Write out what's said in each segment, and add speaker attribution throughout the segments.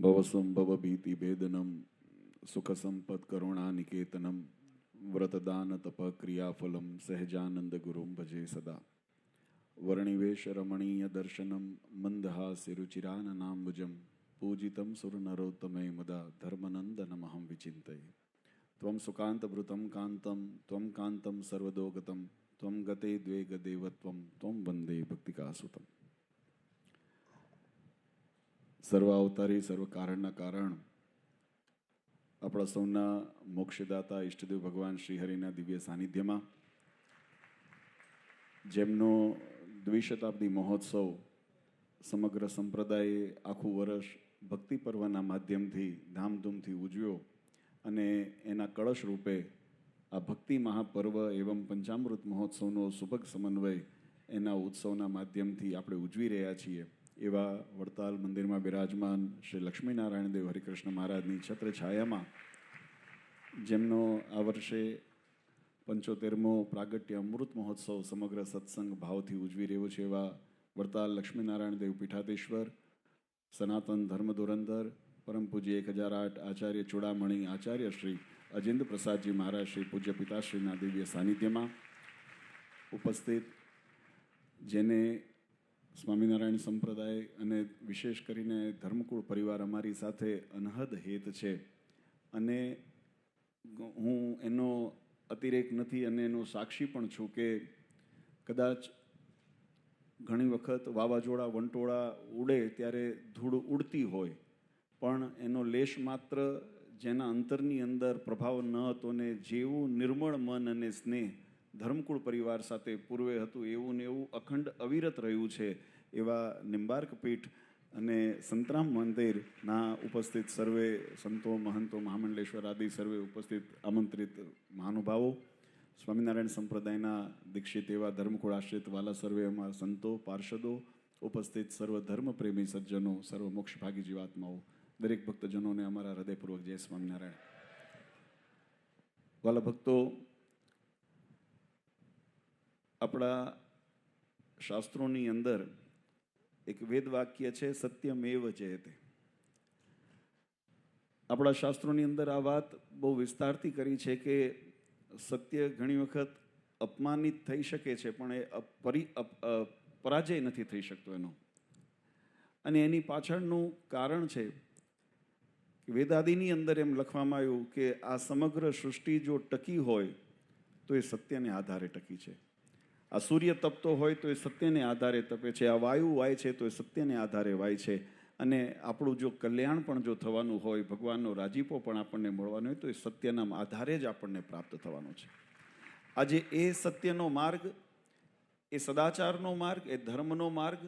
Speaker 1: ભવસુમ ભવભીતિ ભેદનમ સુખ સંપદ કરુણા નિકેતનમ વ્રતદાન તપ ક્રિયાફલમ સહજાનંદ ગુરુમ ભજે સદા વર્ણિવેશ રમણીય દર્શનમ મંદહાસિરુચિરાનનાંબુજમ પૂજિતમ સુરનરોત્તમે મદા ધર્મનંદનમહં વિચિંતયે ત્વં સુકાંતભૃતમ કાંતમ ત્વં કાંતમ સર્વદોગતમ ત્વં ગતે દ્વે ત્વં વંદે ભક્તિકાસુતમ સર્વ અવતારી, સર્વ કારણના કારણ. આપણા સૌના મોક્ષદાતા ઈષ્ટદેવ ભગવાન શ્રીહરિના દિવ્ય સાનિધ્યમાં જેમનો દ્વિશતાબ્દી મહોત્સવ સમગ્ર સંપ્રદાયે આખું વર્ષ ભક્તિ પર્વના માધ્યમથી ધામધૂમથી ઉજવ્યો અને એના કળશ રૂપે આ ભક્તિ મહાપર્વ એવં પંચામૃત મહોત્સવનો સુભગ સમન્વય એના ઉત્સવના માધ્યમથી આપણે ઉજવી રહ્યા છીએ. એવા વડતાલ મંદિરમાં બિરાજમાન શ્રી લક્ષ્મીનારાયણ દેવ હરિકૃષ્ણ મહારાજની છત્ર છાયામાં, જેમનો આ વર્ષે પંચોતેરમો પ્રાગટ્ય અમૃત મહોત્સવ સમગ્ર સત્સંગ ભાવથી ઉજવી રહ્યો છે એવા વડતાલ લક્ષ્મીનારાયણ દેવ પીઠાધીશ્વર, સનાતન ધર્મ ધુરંધર, પરમ પૂજ્ય એક હજાર આઠ આચાર્ય ચૂડામણી આચાર્ય શ્રી અજેન્દ્ર પ્રસાદજી મહારાજ શ્રી પૂજ્ય પિતાશ્રીના દિવ્ય સાનિધ્યમાં ઉપસ્થિત, જેને સ્વામિનારાયણ સંપ્રદાય અને વિશેષ કરીને ધર્મકુળ પરિવાર અમારી સાથે અનહદ હેત છે. અને હું એનો અતિરેક નથી અને એનો સાક્ષી પણ છું કે કદાચ ઘણી વખત વાવાઝોડા, વંટોળા ઉડે ત્યારે ધૂળ ઉડતી હોય. પણ એનો લેશ માત્ર જેના અંતરની અંદર પ્રભાવ ન હતો ને જેવું નિર્મળ મન અને સ્નેહ ધર્મકુળ પરિવાર સાથે પૂર્વે હતું એવું ને એવું અખંડ અવિરત રહ્યું છે એવા નિંબાર્ક પીઠ અને સંતરામ મંદિરના ઉપસ્થિત સર્વે સંતો, મહંતો, મહામંડલેશ્વર આદિ સર્વે ઉપસ્થિત આમંત્રિત મહાનુભાવો, સ્વામિનારાયણ સંપ્રદાયના દીક્ષિત એવા ધર્મકુળ આશ્રિત વાલા સર્વે અમારા સંતો, પાર્ષદો, ઉપસ્થિત સર્વ ધર્મપ્રેમી સજ્જનો, સર્વ મોક્ષભાગી જીવાત્માઓ દરેક ભક્તજનોને અમારા હૃદયપૂર્વક જય સ્વામિનારાયણ. વાલા ભક્તો આપણા શાસ્ત્રોની અંદર એક વેદ વાક્ય છે, સત્યમેવ જયતે. આપણા શાસ્ત્રોની અંદર આ વાત બહુ વિસ્તારથી કરી છે કે સત્ય ઘણી વખત અપમાનિત થઈ શકે છે, પણ એ પરી પરાજય નથી થઈ શકતો એનો. અને એની પાછળનું કારણ છે કે વેદાદિની અંદર એમ લખવામાં આવ્યું કે આ સમગ્ર સૃષ્ટિ જો ટકી હોય, તો એ સત્યને આધારે ટકી છે. આ સૂર્ય તપતો હોય તો એ સત્યને આધારે તપે છે, આ વાયુ વાય છે તો એ સત્યને આધારે વાય છે. અને આપણું જો કલ્યાણ પણ જો થવાનું હોય, ભગવાનનો રાજીપો પણ આપણને મળવાનો હોય તો એ સત્યના આધારે જ આપણને પ્રાપ્ત થવાનો છે. આજે એ સત્યનો માર્ગ, એ સદાચારનો માર્ગ, એ ધર્મનો માર્ગ,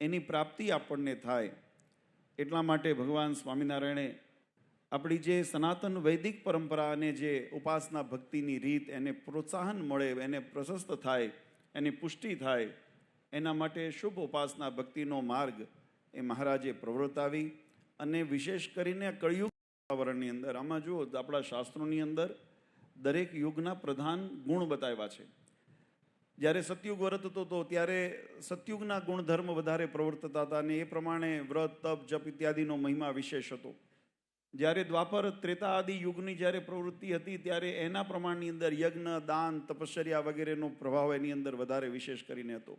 Speaker 1: એની પ્રાપ્તિ આપણને થાય એટલા માટે ભગવાન સ્વામિનારાયણે આપણી જે સનાતન વૈદિક પરંપરા અને જે ઉપાસના ભક્તિની રીત, એને પ્રોત્સાહન મળે, એને પ્રશસ્ત થાય, એની પુષ્ટિ થાય, એના માટે શુભ ઉપાસના ભક્તિનો માર્ગ એ મહારાજે પ્રવર્તાવી અને વિશેષ કરીને કળિયુગ વાતાવરણની અંદર, આમાં જુઓ આપણા શાસ્ત્રોની અંદર દરેક યુગના પ્રધાન ગુણ બતાવ્યા છે. જ્યારે સતયુગ વ્રત હતો ત્યારે સતયુગના ગુણધર્મ વધારે પ્રવર્તતા હતા અને એ પ્રમાણે વ્રત, તપ, જપ ઇત્યાદિનો મહિમા વિશેષ હતો. જ્યારે દ્વાપર ત્રેતા આદિ યુગની જ્યારે પ્રવૃત્તિ હતી, ત્યારે એના પ્રમાણની અંદર યજ્ઞ, દાન, તપશ્ચર્યા વગેરેનો પ્રભાવ એની અંદર વધારે વિશેષ કરીને હતો.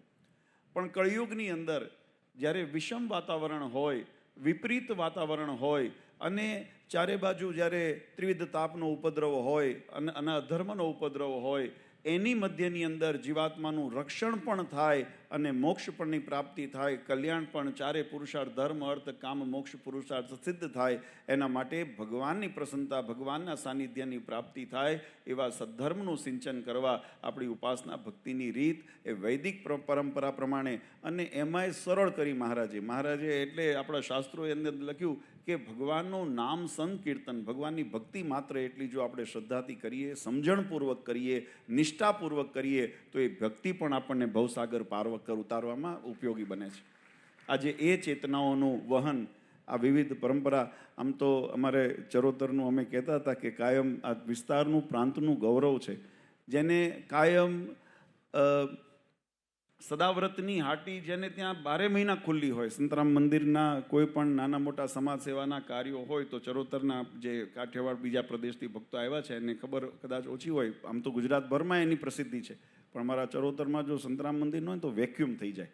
Speaker 1: પણ કળિયુગની અંદર જ્યારે વિષમ વાતાવરણ હોય, વિપરીત વાતાવરણ હોય અને ચારે બાજુ જ્યારે ત્રિવિધ તાપનો ઉપદ્રવ હોય અને અધર્મનો ઉપદ્રવ હોય, એની મધ્યની અંદર જીવાત્માનું રક્ષણ પણ થાય અને મોક્ષ પણની પ્રાપ્તિ થાય, કલ્યાણ પણ ચારે પુરુષાર્થ, ધર્મ, અર્થ, કામ, મોક્ષ પુરુષાર્થ સિદ્ધ થાય. એના માટે ભગવાનની પ્રસન્નતા, ભગવાનના સાનિધ્યની પ્રાપ્તિ થાય એવા સદ્ધર્મનું સિંચન કરવા આપણી ઉપાસના ભક્તિની રીત એ વૈદિક પરંપરા પ્રમાણે અને એમાંય સરળ કરી મહારાજે. મહારાજે એટલે આપણા શાસ્ત્રોએ અંદર લખ્યું કે ભગવાનનું નામ સંકીર્તન, ભગવાનની ભક્તિ માત્ર એટલી જો આપણે શ્રદ્ધાથી કરીએ, સમજણપૂર્વક કરીએ, નિષ્ઠાપૂર્વક કરીએ, તો એ ભક્તિ પણ આપણને ભવસાગર પાર્વકર ઉતારવામાં ઉપયોગી બને છે. આજે એ ચેતનાઓનું વહન, આ વિવિધ પરંપરા, આમ તો અમારે ચરોતરનું અમે કહેતા હતા કે કાયમ આ વિસ્તારનું, પ્રાંતનું ગૌરવ છે. જેને કાયમ સદાવ્રતની હાટી જેને ત્યાં બારે મહિના ખુલ્લી હોય. સંતરામ મંદિરના કોઈ પણ નાના મોટા સમાજ સેવાના કાર્યો હોય તો ચરોતરના જે કાઠિયાવાડ બીજા પ્રદેશથી ભક્તો આવ્યા છે, એને ખબર કદાચ ઓછી હોય. આમ તો ગુજરાતભરમાં એની પ્રસિદ્ધિ છે. પણ મારા ચરોતરમાં જો સંતરામ મંદિર હોય તો વેક્યુમ થઈ જાય.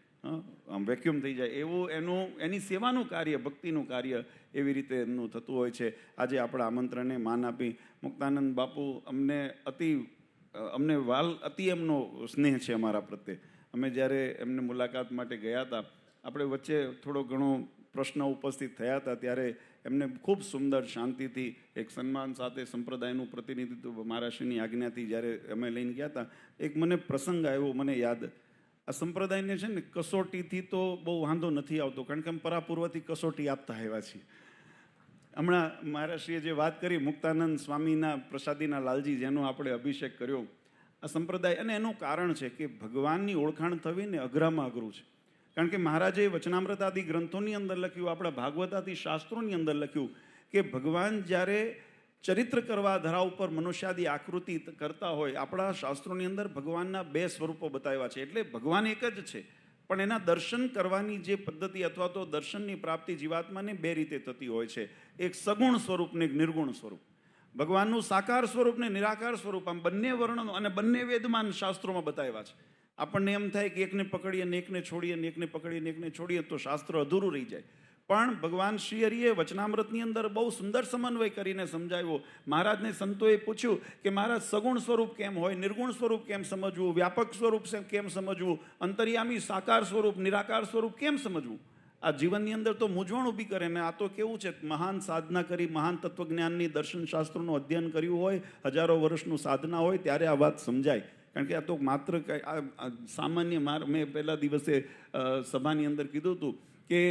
Speaker 1: આમ વેક્યુમ થઈ જાય. એવું એનું, એની સેવાનું કાર્ય, ભક્તિનું કાર્ય એવી રીતે એમનું થતું હોય છે. આજે આપણા આમંત્રણને માન આપી મુક્તાનંદ બાપુ અમને અતિ અમને વાલ અતિ એમનો સ્નેહ છે અમારા પ્રત્યે. અમે જ્યારે એમને મુલાકાત માટે ગયા હતા, આપણે વચ્ચે થોડો ઘણો પ્રશ્ન ઉપસ્થિત થયા હતા ત્યારે એમને ખૂબ સુંદર શાંતિથી એક સન્માન સાથે સંપ્રદાયનું પ્રતિનિધિત્વ મહારાષ્ટ્રની આજ્ઞાથી જ્યારે અમે લઈને ગયા હતા, એક મને પ્રસંગ આવ્યો, મને યાદ. આ સંપ્રદાયને છે ને કસોટીથી તો બહુ વાંધો નથી આવતો, કારણ કે અમે પરાપૂર્વથી કસોટી આપતા આવ્યા છીએ. હમણાં મહારાષ્ટ્રીએ જે વાત કરી, મુક્તાનંદ સ્વામીના પ્રસાદીના લાલજી જેનો આપણે અભિષેક કર્યો, આ સંપ્રદાય, અને એનું કારણ છે કે ભગવાનની ઓળખાણ થવી ને અઘરામાં અઘરું છે. કારણ કે મહારાજે વચનામૃત આદિ ગ્રંથોની અંદર લખ્યું, આપણા ભાગવત આદિ શાસ્ત્રોની અંદર લખ્યું કે ભગવાન જ્યારે ચરિત્ર કરવા ધરા ઉપર મનુષ્યાદી આકૃતિ કરતા હોય, આપણા શાસ્ત્રોની અંદર ભગવાનના બે સ્વરૂપો બતાવ્યા છે. એટલે ભગવાન એક જ છે, પણ એના દર્શન કરવાની જે પદ્ધતિ અથવા તો દર્શનની પ્રાપ્તિ જીવાત્માને બે રીતે થતી હોય છે. એક સગુણ સ્વરૂપ ને એક નિર્ગુણ સ્વરૂપ. ભગવાનનું સાકાર સ્વરૂપ ને નિરાકાર સ્વરૂપ, આમ બંને વર્ણનો અને બંને વેદમાન શાસ્ત્રોમાં બતાવ્યા છે. આપણને એમ થાય કે એકને પકડીએ ને એકને છોડીએ ને એકને પકડીએ ને એકને છોડીએ તો શાસ્ત્ર અધૂરું રહી જાય. પણ ભગવાન શ્રી હરિએ વચનામૃતની અંદર બહુ સુંદર સમન્વય કરીને સમજાવ્યો. મહારાજને સંતોએ પૂછ્યું કે મહારાજ સગુણ સ્વરૂપ કેમ હોય, નિર્ગુણ સ્વરૂપ કેમ સમજવું, વ્યાપક સ્વરૂપ કેમ સમજવું, અંતર્યામી સાકાર સ્વરૂપ, નિરાકાર સ્વરૂપ કેમ સમજવું? આ જીવનની અંદર તો મૂંઝવણ ઊભી કરે ને આ તો કેવું છે? મહાન સાધના કરી, મહાન તત્વજ્ઞાનની દર્શન શાસ્ત્રોનું અધ્યયન કર્યું હોય, હજારો વર્ષનું સાધના હોય, ત્યારે આ વાત સમજાય. કારણ કે આ તો માત્ર કંઈ આ સામાન્ય માર મેં પહેલા દિવસે સભાની અંદર કીધું હતું કે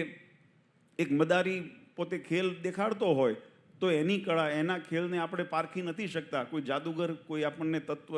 Speaker 1: એક મદારી પોતે ખેલ દેખાડતો હોય તો એની કળા, એના ખેલને આપણે પારખી નથી શકતા. કોઈ જાદુગર, કોઈ આપણને તત્વ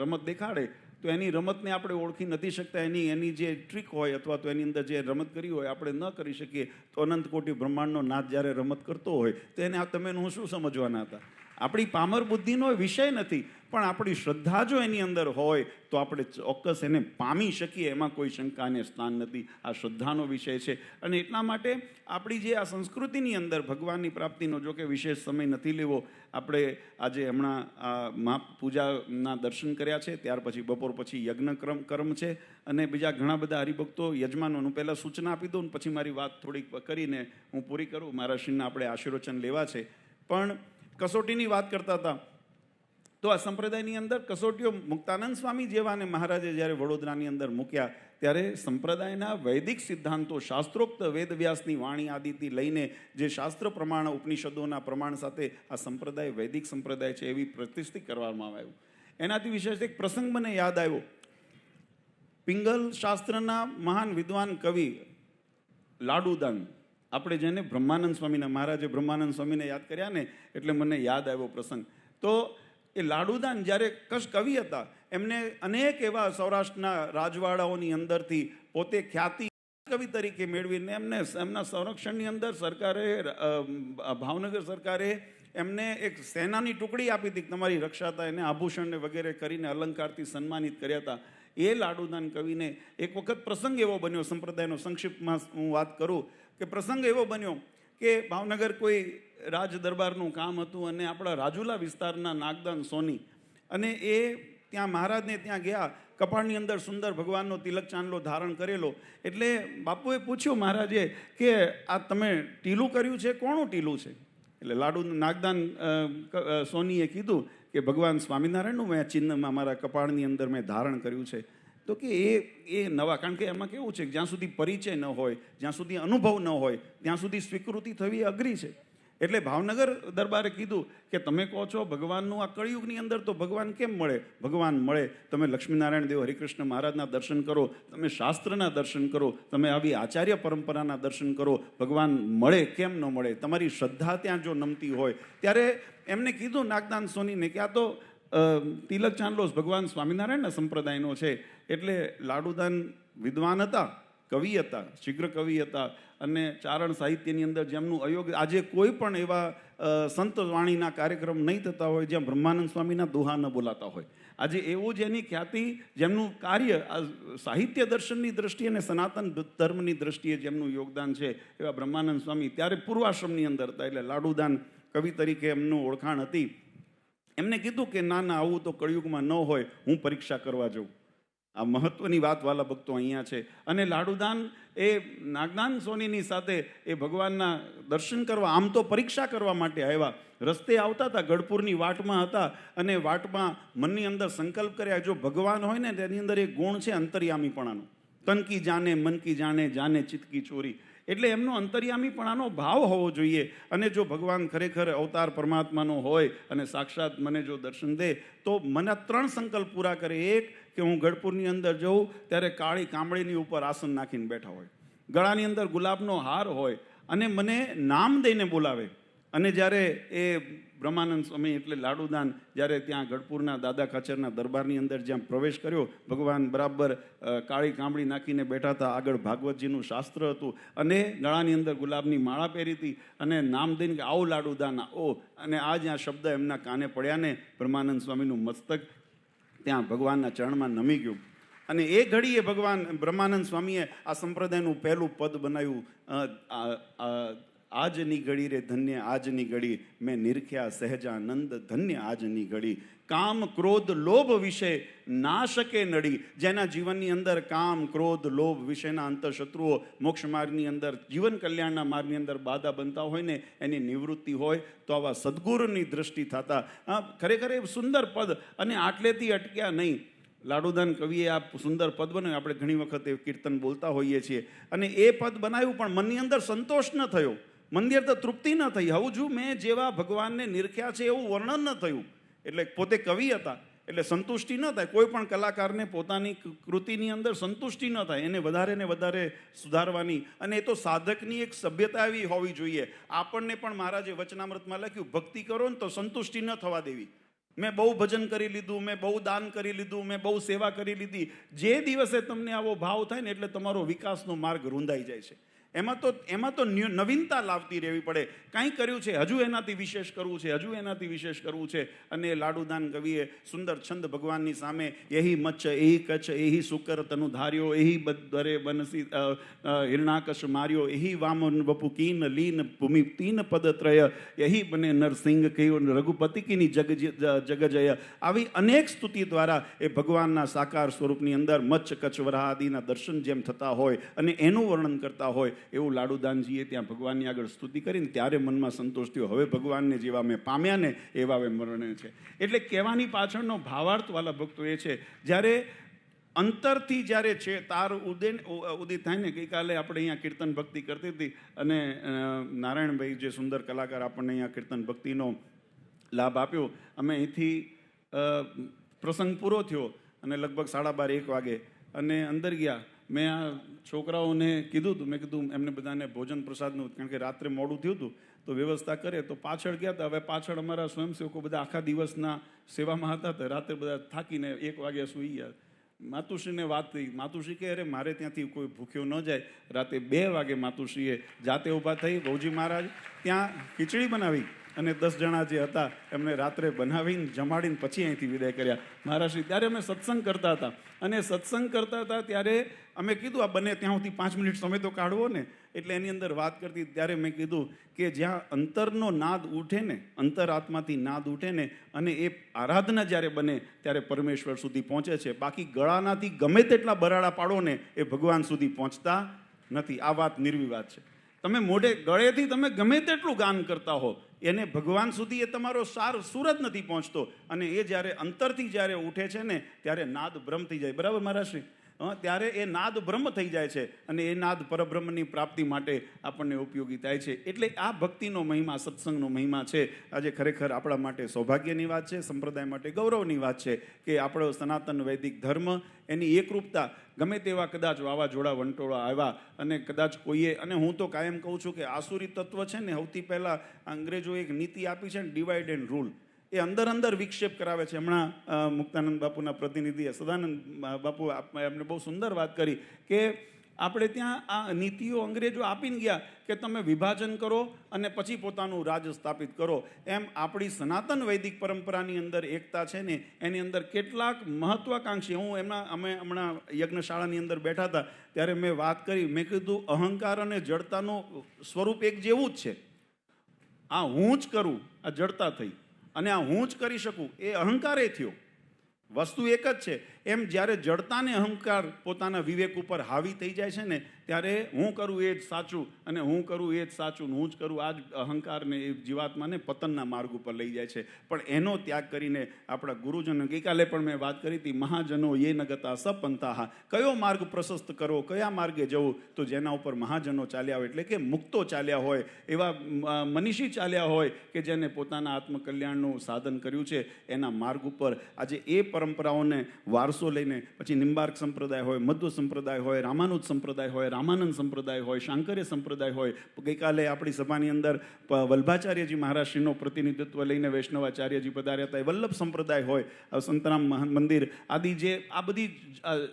Speaker 1: રમત દેખાડે તો એની રમતને આપણે ઓળખી નથી શકતા. એની એની જે ટ્રીક હોય અથવા તો એની અંદર જે રમત કરી હોય આપણે ન કરી શકીએ તો અનંત કોટી બ્રહ્માંડનો નાથ જ્યારે રમત કરતો હોય તો એને આ તમે હું શું સમજવાના હતા? આપણી પામર બુદ્ધિનો વિષય નથી. પણ આપણી શ્રદ્ધા જો એની અંદર હોય, તો આપણે ચોક્કસ એને પામી શકીએ. એમાં કોઈ શંકાને સ્થાન નથી. આ શ્રદ્ધાનો વિષય છે. અને એટલા માટે આપણી જે આ સંસ્કૃતિની અંદર ભગવાનની પ્રાપ્તિનો જો કે વિશેષ સમય નથી લેવો, આપણે આજે હમણાં આ મા પૂજાના દર્શન કર્યા છે. ત્યાર પછી બપોર પછી યજ્ઞ ક્રમ, કર્મ છે. અને બીજા ઘણા બધા હરિભક્તો, યજમાનોનું પહેલાં સૂચના આપી દઉં પછી મારી વાત થોડીક કરીને હું પૂરી કરું. મારા શ્રીના આપણે આશીર્વચન લેવા છે. પણ કસોટીની વાત કરતા હતા. તો આ સંપ્રદાયની અંદર કસોટીઓ મુક્તાનંદ સ્વામી જેવાને મહારાજે જ્યારે વડોદરાની અંદર મૂક્યા, ત્યારે સંપ્રદાયના વૈદિક સિદ્ધાંતો, શાસ્ત્રોક્ત વેદવ્યાસની વાણી આદિથી લઈને જે શાસ્ત્ર પ્રમાણ, ઉપનિષદોના પ્રમાણ સાથે આ સંપ્રદાય વૈદિક સંપ્રદાય છે એવી પ્રતિષ્ઠિત કરવામાં આવ્યું. એનાથી વિશેષ એક પ્રસંગ મને યાદ આવ્યો. પિંગલ શાસ્ત્રના મહાન વિદ્વાન કવિ લાડુદાન, આપણે જેને બ્રહ્માનંદ સ્વામીના, મહારાજે બ્રહ્માનંદ સ્વામીને યાદ કર્યા ને, એટલે મને યાદ આવ્યો પ્રસંગ. તો એ લાડુદાન જ્યારે કશ કવિ હતા, એમને અનેક એવા સૌરાષ્ટ્રના રાજવાડાઓની અંદરથી પોતે ખ્યાતિ કવિ તરીકે મેળવીને એમને એમના સંરક્ષણની અંદર સરકારે ભાવનગર સરકારે એમને એક સેનાની ટુકડી આપી હતી તમારી રક્ષા હતા એને આભૂષણને વગેરે કરીને અલંકારથી સન્માનિત કર્યા હતા. એ લાડુદાન કવિને એક વખત પ્રસંગ એવો બન્યો, સંપ્રદાયનો સંક્ષિપ્તમાં હું વાત કરું, કે પ્રસંગ એવો બન્યો કે ભાવનગર કોઈ રાજ દરબારનું કામ હતું અને આપણા રાજુલા વિસ્તારના નાગદાન સોની. અને એ ત્યાં મહારાજને ત્યાં ગયા, કપાળની અંદર સુંદર ભગવાનનો તિલક ચાંદલો ધારણ કરેલો. એટલે બાપુએ પૂછ્યું મહારાજે કે, આ તમે ટીલું કર્યું છે? કોનું ટીલું છે? એટલે લાડુ નાગદાન સોનીએ કીધું કે, ભગવાન સ્વામિનારાયણનું મેં ચિહ્નમાં મારા કપાળની અંદર મેં ધારણ કર્યું છે. તો કે એ એ નવા, કારણ કે એમાં કેવું છે જ્યાં સુધી પરિચય ન હોય, જ્યાં સુધી અનુભવ ન હોય, ત્યાં સુધી સ્વીકૃતિ થવી અઘરી છે. એટલે ભાવનગર દરબારે કીધું કે તમે કહો છો ભગવાનનું આ કળિયુગની અંદર તો ભગવાન કેમ મળે? ભગવાન મળે. તમે લક્ષ્મીનારાયણ દેવ હરિકૃષ્ણ મહારાજના દર્શન કરો. તમે શાસ્ત્રના દર્શન કરો. તમે આવી આચાર્ય પરંપરાના દર્શન કરો. ભગવાન મળે કેમ ન મળે? તમારી શ્રદ્ધા ત્યાં જો નમતી હોય. ત્યારે એમને કીધું નાગદાન સોનીને કે આ તો તિલક ચાંદલોસ ભગવાન સ્વામિનારાયણના સંપ્રદાયનો છે. એટલે લાડુદાન વિદ્વાન હતા, કવિ હતા, શીઘ્ર કવિ હતા. અને ચારણ સાહિત્યની અંદર જેમનું અયોગ, આજે કોઈ પણ એવા સંત વાણીના કાર્યક્રમ નહીં થતા હોય, જ્યાં બ્રહ્માનંદ સ્વામીના દોહા ન બોલાતા હોય. આજે એવું જેની ખ્યાતિ, જેમનું કાર્ય, આ સાહિત્ય દર્શનની દ્રષ્ટિએ અને સનાતન ધર્મની દ્રષ્ટિએ જેમનું યોગદાન છે, એવા બ્રહ્માનંદ સ્વામી ત્યારે પૂર્વાશ્રમની અંદર હતા, એટલે લાડુદાન કવિ તરીકે એમનું ઓળખાણ હતી. એમને કીધું કે, ના ના, આવું તો કળિયુગમાં ન હોય, હું પરીક્ષા કરવા જાઉં. આ મહત્વની વાત વાલા ભક્તો અહીંયા છે. અને લાડુદાન એ નાગદાન સોનીની સાથે એ ભગવાનના દર્શન કરવા, આમ તો પરીક્ષા કરવા માટે આવ્યા. રસ્તે આવતા હતા, ગઢપુરની વાટમાં હતા અને વાટમાં મનની અંદર સંકલ્પ કર્યા, જો ભગવાન હોય ને તેની અંદર એક ગુણ છે અંતર્યામીપણાનો. તન કી જાને, મન કી જાને જાને ચિતકી ચોરી. એટલે એમનો અંતર્યામીપણાનો ભાવ હોવો જોઈએ. અને જો ભગવાન ખરેખર અવતાર પરમાત્માનો હોય અને સાક્ષાત મને જો દર્શન દે, તો મને ત્રણ સંકલ્પ પૂરા કરે. એક કે હું ગઢપુરની અંદર જઉં, ત્યારે કાળી કામળીની ઉપર આસન નાખીને બેઠા હોય. ગળાની અંદર ગુલાબનો હાર હોય અને મને નામ દઈને બોલાવે. અને જ્યારે એ બ્રહ્માનંદ સ્વામી એટલે લાડુદાન, જ્યારે ત્યાં ગઢપુરના દાદા ખાચરના દરબારની અંદર જ્યાં પ્રવેશ કર્યો, ભગવાન બરાબર કાળી કામળી નાખીને બેઠા હતા. આગળ ભાગવતજીનું શાસ્ત્ર હતું. અને ગળાની અંદર ગુલાબની માળા પહેરી હતી અને નામ દઈને કે આવો લાડુદાન ઓ અને આ જ્યાં શબ્દ એમના કાને પડ્યા ને બ્રહ્માનંદ સ્વામીનું મસ્તક ત્યાં ભગવાનના ચરણમાં નમી ગયું. અને એ ઘડીએ ભગવાન બ્રહ્માનંદ સ્વામીએ આ સંપ્રદાયનું પહેલું પદ બનાવ્યું આજની ઘડી રે ધન્ય, આજની ઘડી મેં નિરખ્યા, સહેજાનંદ ધન્ય આજની ઘડી. કામ, ક્રોધ, લોભ વિશે ના શકે નડી. જેના જીવનની અંદર કામ, ક્રોધ, લોભ વિશેના અંતઃશત્રુઓ મોક્ષ માર્ગની અંદર, જીવન કલ્યાણના માર્ગની અંદર બાધા બનતા હોય ને, એની નિવૃત્તિ હોય, તો આવા સદગુરુની દ્રષ્ટિ થતા ખરેખર એ સુંદર પદ અને આટલેથી અટક્યા નહીં. લાડુદાન કવિએ આ સુંદર પદ બનાવ્યું. આપણે ઘણી વખત એ કીર્તન બોલતા હોઈએ છીએ. અને એ પદ બનાવ્યું પણ મનની અંદર સંતોષ ન થયો. મનની તો તૃપ્તિ ન થઈ. હવું છું મેં જેવા ભગવાનને નિરખ્યા છે એવું વર્ણન ન થયું. એટલે પોતે કવિ હતા. એટલે સંતુષ્ટિ ન થાય. કોઈ પણ કલાકારને પોતાની કૃતિની અંદર સંતુષ્ટિ ન થાય. એને વધારે ને વધારે સુધારવાની. અને એ તો સાધકની એક સભ્યતા એવી હોવી જોઈએ. આપણને પણ મહારાજે વચનામૃતમાં લખ્યું, ભક્તિ કરો ને તો સંતુષ્ટિ ન થવા દેવી. મેં બહુ ભજન કરી લીધું, મેં બહુ દાન કરી લીધું, મેં બહુ સેવા કરી લીધી. જે દિવસે તમને આવો ભાવ થાય ને એટલે તમારો વિકાસનો માર્ગ રૂંધાઈ જાય છે. એમાં તો એમાં તો નવીનતા લાવતી રહેવી પડે. કાંઈ કર્યું છે? હજુ એનાથી વિશેષ કરવું છે? હજુ એનાથી વિશેષ કરવું છે? અને લાડુદાન કવિએ સુંદર છંદ ભગવાનની સામે એહી મચ્છ, એહી કચ્છ, એહી સુકર તનુ ધાર્યો, એહી બદરે બનસી હિરણાકશ માર્યો, એહી વામન બપુ કીન લીન ભૂમિ તીન પદત્રય એહી બને નરસિંહ કહ્યું રઘુપતિ કીની જગ જગજય આવી અનેક સ્તુતિ દ્વારા એ ભગવાનના સાકાર સ્વરૂપની અંદર મચ્છ, કચ્છ વરાહ આદિના દર્શન જેમ થતા હોય અને એનું વર્ણન કરતા હોય એવું લાડુદાનજીએ ત્યાં ભગવાનની આગળ સ્તુતિ કરીને ત્યારે મનમાં સંતોષ થયો. હવે ભગવાનને જેવા મેં પામ્યા ને એવા મેં મરણે છે. એટલે કહેવાની પાછળનો ભાવાર્થવાળા ભક્તો એ છે, જ્યારે અંતરથી જ્યારે છે, તાર ઉદય ઉદિત થાય ને, ગઈકાલે આપણે અહીંયા કીર્તન ભક્તિ કરતી હતી અને નારાયણભાઈ જે સુંદર કલાકાર આપણને અહીંયા કીર્તન ભક્તિનો લાભ આપ્યો. અમે અહીંથી પ્રસંગ પૂરો થયો અને લગભગ સાડા બાર, એક વાગે અને અંદર ગયા. મેં આ છોકરાઓને કીધું હતું, મેં કીધું એમને બધાને ભોજન પ્રસાદનું, કારણ કે રાત્રે મોડું થયું હતું, તો વ્યવસ્થા કરે, તો પાછળ ગયા હતા, હવે પાછળ અમારા સ્વયંસેવકો બધા આખા દિવસના સેવામાં હતા, તો રાત્રે બધા થાકીને એક વાગ્યા સુઈ ગયા માતુશ્રીને વાત થઈ. માતુશ્રી કહે, અરે, મારે ત્યાંથી કોઈ ભૂખ્યો ન જાય. રાતે બે વાગે માતુશ્રીએ જાતે ઊભા થઈ ભૌજી મહારાજ ત્યાં ખીચડી બનાવી. અને દસ જણા જે હતા, એમને રાત્રે બનાવીને, જમાડીને પછી અહીંથી વિદાય કર્યા. મહારાજશ્રી, ત્યારે અમે સત્સંગ કરતા હતા. અને સત્સંગ કરતા હતા ત્યારે અમે કીધું, આ બને ત્યાં સુધી પાંચ મિનિટ સમય તો કાઢવો ને. એટલે એની અંદર વાત કરતી ત્યારે મેં કીધું કે જ્યાં અંતરનો નાદ ઉઠે ને, અંતરાત્માથી નાદ ઉઠે ને, અને એ આરાધના જ્યારે બને, ત્યારે પરમેશ્વર સુધી પહોંચે છે. બાકી ગળાનાથી ગમે તેટલા બરાડા પાડો ને, એ ભગવાન સુધી પહોંચતા નથી. આ વાત નિર્વિવાદ છે. તમે મોઢે ગળેથી તમે ગમે તેટલું ગાન કરતા હો એને ભગવાન સુધી એ તમારો સાર સુર જ નથી પહોંચતો. અને એ જ્યારે અંતરથી જ્યારે ઉઠે છે ને, ત્યારે નાદ ભ્રમ થઈ જાય. બરાબર મહારાજશ્રી ત્યારે એ નાદ બ્રહ્મ થઈ જાય છે અને એ નાદ પરબ્રહ્મની પ્રાપ્તિ માટે આપણને ઉપયોગી થાય છે. એટલે આ ભક્તિનો મહિમા, સત્સંગનો મહિમા છે. આજે ખરેખર આપણા માટે સૌભાગ્યની વાત છે, સંપ્રદાય માટે ગૌરવની વાત છે કે આપણો સનાતન વૈદિક ધર્મ એની એકરૂપતા, ગમે તેવા કદાચ વાવાઝોડા, વંટોળા આવ્યા અને કદાચ કોઈએ, અને હું તો કાયમ કહું છું કે આસુરી તત્વ છે ને, સૌથી પહેલાં અંગ્રેજો એક નીતિ આપી છે ને ડિવાઈડ એન્ડ રૂલ એ અંદર અંદર વિક્ષેપ કરાવે છે. હમણાં મુક્તાનંદ બાપુના પ્રતિનિધિએ, સદાનંદ બાપુ એમને બહુ સુંદર વાત કરી કે આપણે ત્યાં આ નીતિઓ અંગ્રેજો આપીને ગયા કે તમે વિભાજન કરો અને પછી પોતાનું રાજ સ્થાપિત કરો. એમ આપણી સનાતન વૈદિક પરંપરાની અંદર એકતા છે ને, એની અંદર કેટલાક મહત્વાકાંક્ષી. હું એમના, અમે હમણાં યજ્ઞશાળાની અંદર બેઠા હતા, ત્યારે મેં વાત કરી. મેં કીધું, અહંકાર અને જડતાનું સ્વરૂપ એક જેવું જ છે. આ હું જ કરું. આ જડતા થઈ. અને આ હું જ કરી શકું એ અહંકારે થયો. વસ્તુ એક જ છે એમ જ્યારે જડતાને અહંકાર પોતાના વિવેક ઉપર હાવી થઈ જાય છે ને, ત્યારે હું કરું એ જ સાચું અને હું કરું એ જ સાચું હું જ કરું આ જ અહંકારને એ જીવાત્માને પતનના માર્ગ ઉપર લઈ જાય છે. પણ એનો ત્યાગ કરીને આપણા ગુરુજનો ગઈકાલે પણ મેં વાત કરી હતી, મહાજનો એ નગતા સપંથાહા કયો માર્ગ પ્રશસ્ત કરો, કયા માર્ગે જવું? તો જેના ઉપર મહાજનો ચાલ્યા હોય, એટલે કે મુક્તો ચાલ્યા હોય, એવા મનીષી ચાલ્યા હોય કે જેને પોતાના આત્મકલ્યાણનું સાધન કર્યું છે, એના માર્ગ ઉપર આજે એ પરંપરાઓને વારસો લઈને, પછી નિંબાર્ક સંપ્રદાય હોય, મધ્વ સંપ્રદાય હોય, રામાનુજ સંપ્રદાય હોય, રામાનંદ સંપ્રદાય હોય, શાંકર્ય સંપ્રદાય હોય. ગઈકાલે આપણી સભાની અંદર વલ્ભાચાર્યજી મહારાષ્ટ્રીનો પ્રતિનિધિત્વ લઈને વૈષ્ણવાચાર્યજી પધાર્યા હતા. એ વલ્લભ સંપ્રદાય હોય સંતરામ મંદિર, આદિ જે, આ બધી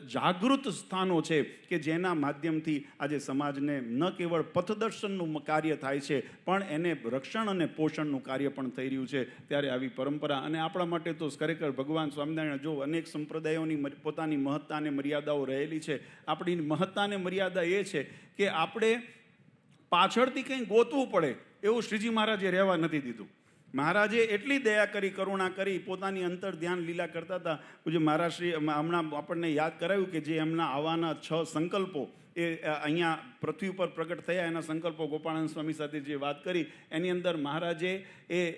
Speaker 1: જાગૃત સ્થાનો છે કે જેના માધ્યમથી આજે સમાજને ન કેવળ પથદર્શનનું કાર્ય થાય છે, પણ એને રક્ષણ અને પોષણનું કાર્ય પણ થઈ રહ્યું છે. ત્યારે આવી પરંપરા અને આપણા માટે તો ખરેખર ભગવાન સ્વામિનારાયણ જો અનેક સંપ્રદાયોની મર- પોતાની મહત્તા અને મર્યાદાઓ રહેલી છે. આપણી મહત્તા અને મર્યાદા એ છે કે આપણે પાછળથી કંઈ ગોતવું પડે એવું શ્રીજી મહારાજે રહેવા નથી દીધું. મહારાજે એટલી દયા કરી, કરુણા કરી, પોતાની અંતર ધ્યાન લીલા કરતા હતા. પૂજ્ય મહારાજશ્રી હમણાં આપણને યાદ કરાવ્યું કે જે એમના આવવાના છ સંકલ્પો એ અહીંયા પૃથ્વી ઉપર પ્રગટ થયા, એના સંકલ્પો ગોપાળાનંદ સ્વામી સાથે જે વાત કરી, એની અંદર મહારાજે એ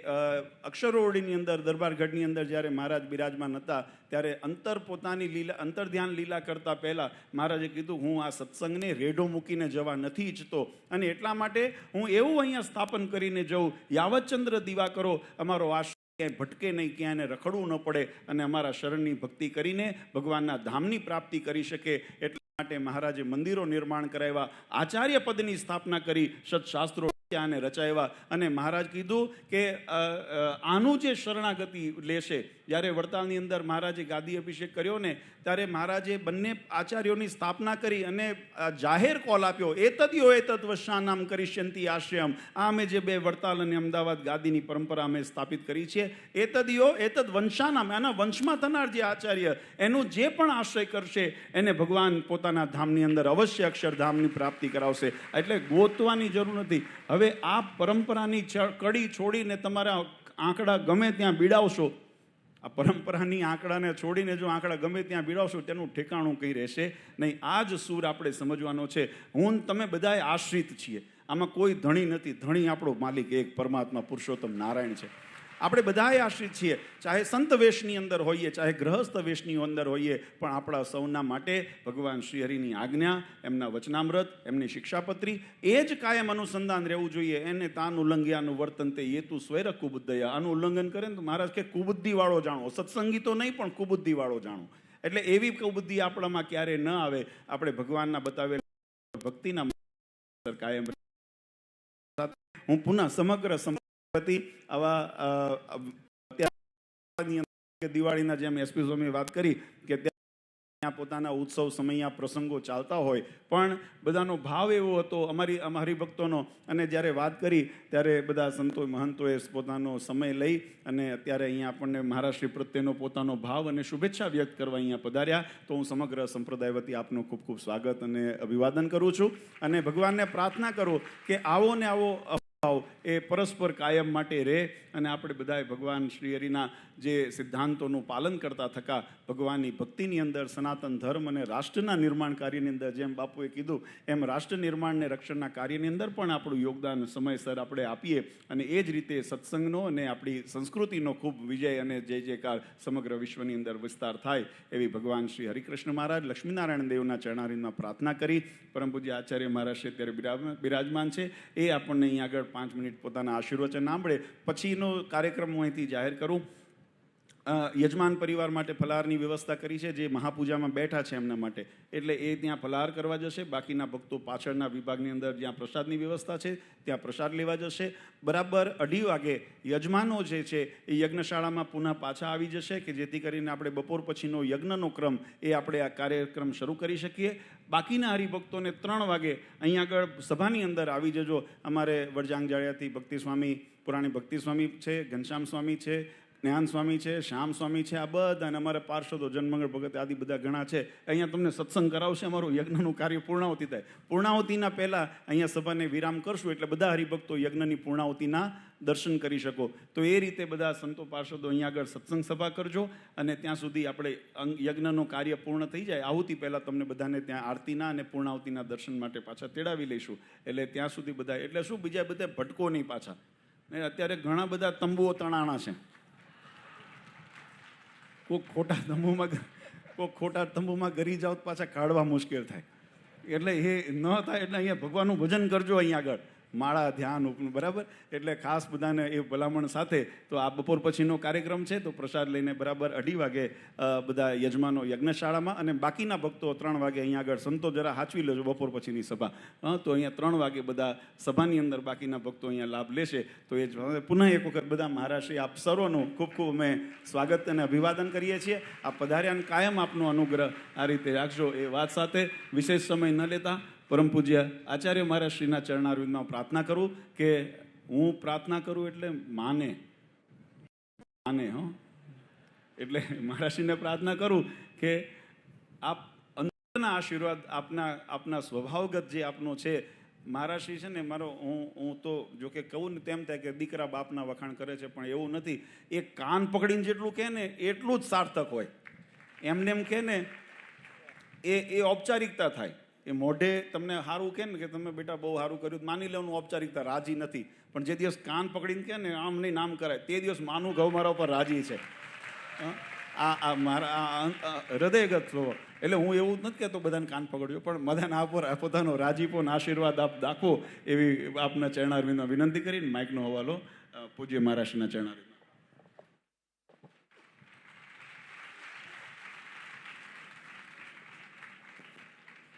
Speaker 1: અક્ષરોળીની અંદર, દરબારગઢની અંદર જ્યારે મહારાજ બિરાજમાન હતા ત્યારે અંતર પોતાની લીલા અંતર ધ્યાન લીલા કરતા પહેલાં મહારાજે કીધું, હું આ સત્સંગને રેઢો મૂકીને જવા નથી ઈચ્છતો. અને એટલા માટે હું એવું અહીંયા સ્થાપન કરીને જઉં, યાવતચંદ્ર દીવા કરો. અમારો આશ ક્યાંય ભટકે નહીં, ક્યાંય એને રખડવું ન પડે. અને અમારા શરણની ભક્તિ કરીને ભગવાનના ધામની પ્રાપ્તિ કરી શકે. એટલા માટે મહારાજે મંદિરો નિર્માણ કરાવ્યા, આચાર્ય પદની સ્થાપના કરી, સત્શાસ્ત્રો અને રચાવ્યા. અને મહારાજ કીધું કે આનું જે શરણાગતિ લેશે જ્યારે વડતાલની અંદર મહારાજે ગાદી અભિષેક કર્યો ને, ત્યારે મહારાજે બંને આચાર્યોની સ્થાપના કરી અને જાહેર કોલ આપ્યો એતદ્યો તત્વશા નામ કરીશ્યંતી આશ્રયમ. આ અમે જે બે વડતાલ અને અમદાવાદ ગાદીની પરંપરા અમે સ્થાપિત કરી છે. એતદ્યો એતદ વંશાનામ. આના વંશમાં થનાર જે આચાર્ય, એનું જે પણ આશ્રય કરશે, એને ભગવાન પોતાના ધામની અંદર અવશ્ય અક્ષરધામની પ્રાપ્તિ કરાવશે. એટલે ગોતવાની જરૂર નથી. હવે આ પરંપરાની કડી છોડીને તમારા આંકડા ગમે ત્યાં બીડાવશો આ પરંપરાની આંકડાને છોડીને જો આંકડા ગમે ત્યાં બીડાવશો, તેનું ઠેકાણું કંઈ રહેશે નહીં. આ જ સૂર આપણે સમજવાનો છે. હું તમે બધાએ આશ્રિત છીએ. આમાં કોઈ ધણી નથી. ધણી આપણો માલિક, એક પરમાત્મા પુરુષોત્તમ નારાયણ છે. આપણે બધાએ આશ્રિત છીએ. ચાહે સંત વેશની અંદર હોઈએ, ચાહે ગ્રહસ્થ વેશની અંદર હોઈએ, પણ આપણા સૌના માટે ભગવાન શ્રીહરિની આજ્ઞા, એમના વચનામૃત, એમની શિક્ષાપત્રી, એ જ કાયમ અનુસંધાન રહેવું જોઈએ. એને તાન ઉલ્લંઘ્યાનું વર્તન તે યેતુ સ્વૈર કુબુદ્ધયા. આનું ઉલ્લંઘન કરે ને તો મહારાજ કે કુબુદ્ધિવાળો જાણો. સત્સંગી તો નહીં, પણ કુબુદ્ધિવાળો જાણો. એટલે એવી કુબુદ્ધિ આપણામાં ક્યારે ન આવે. આપણે ભગવાનના બતાવેલા ભક્તિના કાયમ હું પુનઃ સમગ્ર સંપત્તિ આવા દિવાળીના જેમ એસપી સ્વામીએ વાત કરી કે ત્યાં પોતાના ઉત્સવ સમયના પ્રસંગો ચાલતા હોય. પણ બધાનો ભાવ એવો હતો, અમારી અમારી ભક્તોનો. અને જ્યારે વાત કરી, ત્યારે બધા સંતો મહંતોએ પોતાનો સમય લઈ અને અત્યારે અહીંયા આપણને મહારાષ્ટ્રી પ્રત્યેનો પોતાનો ભાવ અને શુભેચ્છા વ્યક્ત કરવા અહીંયા પધાર્યા. તો હું સમગ્ર સંપ્રદાય વતી આપનું ખૂબ ખૂબ સ્વાગત અને અભિવાદન કરું છું. અને ભગવાનને પ્રાર્થના કરું કે આવો ને આવો ભાવ એ પરસ્પર કાયમ માટે રહે અને આપણે બધાએ ભગવાન શ્રી હરિના જે સિદ્ધાંતોનું પાલન કરતા થકા ભગવાનની ભક્તિની અંદર સનાતન ધર્મ અને રાષ્ટ્રના નિર્માણ કાર્યની અંદર જેમ બાપુએ કીધું, એમ રાષ્ટ્ર નિર્માણ અને રક્ષણના કાર્યની અંદર પણ આપણું યોગદાન સમયસર આપણે આપીએ અને એ જ રીતે સત્સંગનો અને આપણી સંસ્કૃતિનો ખૂબ વિજય અને જે જે કાર સમગ્ર વિશ્વની અંદર વિસ્તાર થાય એવી ભગવાન શ્રી હરિકૃષ્ણ મહારાજ લક્ષ્મીનારાયણ દેવના ચરણારીમાં પ્રાર્થના કરી. પરમ પૂજ્ય આચાર્ય મહારાજ અત્યારે બિરાજમાન બિરાજમાન છે. એ આપણને અહીં આગળ પાંચ મિનિટ પોતાના આશીર્વચન સાંભળે. પછીનો કાર્યક્રમ હું અહીંથી જાહેર કરું. યજમાન પરિવાર માટે ફલાહારની વ્યવસ્થા કરી છે, જે મહાપૂજામાં બેઠા છે એમના માટે. એટલે એ ત્યાં ફલાહાર કરવા જશે, બાકીના ભક્તો પાછળના વિભાગની અંદર જ્યાં પ્રસાદની વ્યવસ્થા છે, ત્યાં પ્રસાદ લેવા જશે. બરાબર અઢી વાગે યજમાનો જે છે, એ યજ્ઞશાળામાં પુનઃ પાછા આવી જશે, કે જેથી કરીને આપણે બપોર પછીનો યજ્ઞનો ક્રમ, એ આપણે આ કાર્યક્રમ શરૂ કરી શકીએ. બાકીના હરિભક્તોને ત્રણ વાગે અહીંયા આગળ સભાની અંદર આવી જજો. અમારે વડજાંગ જાળિયાથી ભક્તિ સ્વામી પુરાણી ભક્તિ સ્વામી છે, ઘનશ્યામ સ્વામી છે જ્ઞાન સ્વામી છે, શ્યામ સ્વામી છે, આ બધા અને અમારા પાર્ષદો જન્મંગળ ભગત આદિ બધા ઘણા છે. અહીંયા તમને સત્સંગ કરાવશે, અમારું યજ્ઞનું કાર્ય પૂર્ણાવતી થાય. પૂર્ણાવતીના પહેલાં અહીંયા સભાને વિરામ કરશું એટલે બધા હરિભક્તો યજ્ઞની પૂર્ણાવતીના દર્શન કરી શકો. તો એ રીતે બધા સંતો પાર્ષદો અહીંયા આગળ સત્સંગ સભા કરજો અને ત્યાં સુધી આપણે યજ્ઞનું કાર્ય પૂર્ણ થઈ જાય. આહુતિ પહેલાં તમને બધાને ત્યાં આરતીના અને પૂર્ણાવતીના દર્શન માટે પાછા તેડાવી લઈશું. એટલે ત્યાં સુધી બધા, એટલે શું બીજા બધા ભટકો નહીં પાછા. અત્યારે ઘણા બધા તંબુઓ તણાણા છે. કોઈક ખોટા તંબુમાં કોઈક ખોટા તંબુમાં ગરી જાઓ પાછા કાઢવા મુશ્કેલ થાય. એટલે એ ન થાય એટલે અહીંયા ભગવાનનું ભજન કરજો અહીંયા આગળ. માળા ધ્યાન બરાબર? એટલે ખાસ બધાને એ ભલામણ સાથે તો આ બપોર પછીનો કાર્યક્રમ છે તો પ્રસાદ લઈને બરાબર અઢી વાગે બધા યજમાનો યજ્ઞશાળામાં અને બાકીના ભક્તો ત્રણ વાગે અહીંયા આગળ સંતો જરા હાચવી લેજો બપોર પછીની સભા. હં, તો અહીંયા ત્રણ વાગે બધા સભાની અંદર બાકીના ભક્તો અહીંયા લાભ લેશે. તો એ પુનઃ એક વખત બધા મહારાષ્ટ્રી આપ સર્વનું ખૂબ ખૂબ અમે સ્વાગત અને અભિવાદન કરીએ છીએ. આ પધાર્યાને કાયમ આપનો અનુગ્રહ આ રીતે રાખજો એ વાત સાથે. વિશેષ સમય ન લેતા. પરમ પૂજ્ય આચાર્ય મહારાજ શ્રીના ચરણારવિંદમાં પ્રાર્થના કરું કે હું પ્રાર્થના કરું એટલે માને. માને, હો. એટલે મહારાજશ્રીને પ્રાર્થના કરું કે આપ અંદરના આશીર્વાદ આપના આપના સ્વભાવગત જે આપનો છે મહારાજશ્રી છે ને, મારો, હું હું તો જો કે કહું ને તેમ થાય કે દીકરા બાપના વખાણ કરે છે, પણ એવું નથી. એ કાન પકડીને જેટલું કહે ને, એટલું જ સાર્થક હોય. એમને એમ કહે ને, એ એ ઔપચારિકતા થાય. એ મોઢે તમને સારું કહે ને કે તમે બેટા બહુ સારું કર્યું. માની લેવાનું ઔપચારિકતા રાજી નથી. પણ જે દિવસ કાન પકડીને કહે ને આમ નહીં નામ કરાય, તે દિવસ માનું ઘઉં મારા ઉપર રાજી છે? આ આ મારા હૃદયગત સ્વભાવ. એટલે હું એવું જ નથી કહેતો બધાને કાન પકડ્યો, પણ બધાને આ પર પોતાનો રાજીપો આશીર્વાદ આપ દાખવો એવી આપના ચરણારવિંદમાં વિનંતી કરીને માઇકનો હવાલો પૂજ્ય મહારાષ્ટ્રના ચરણારવિંદ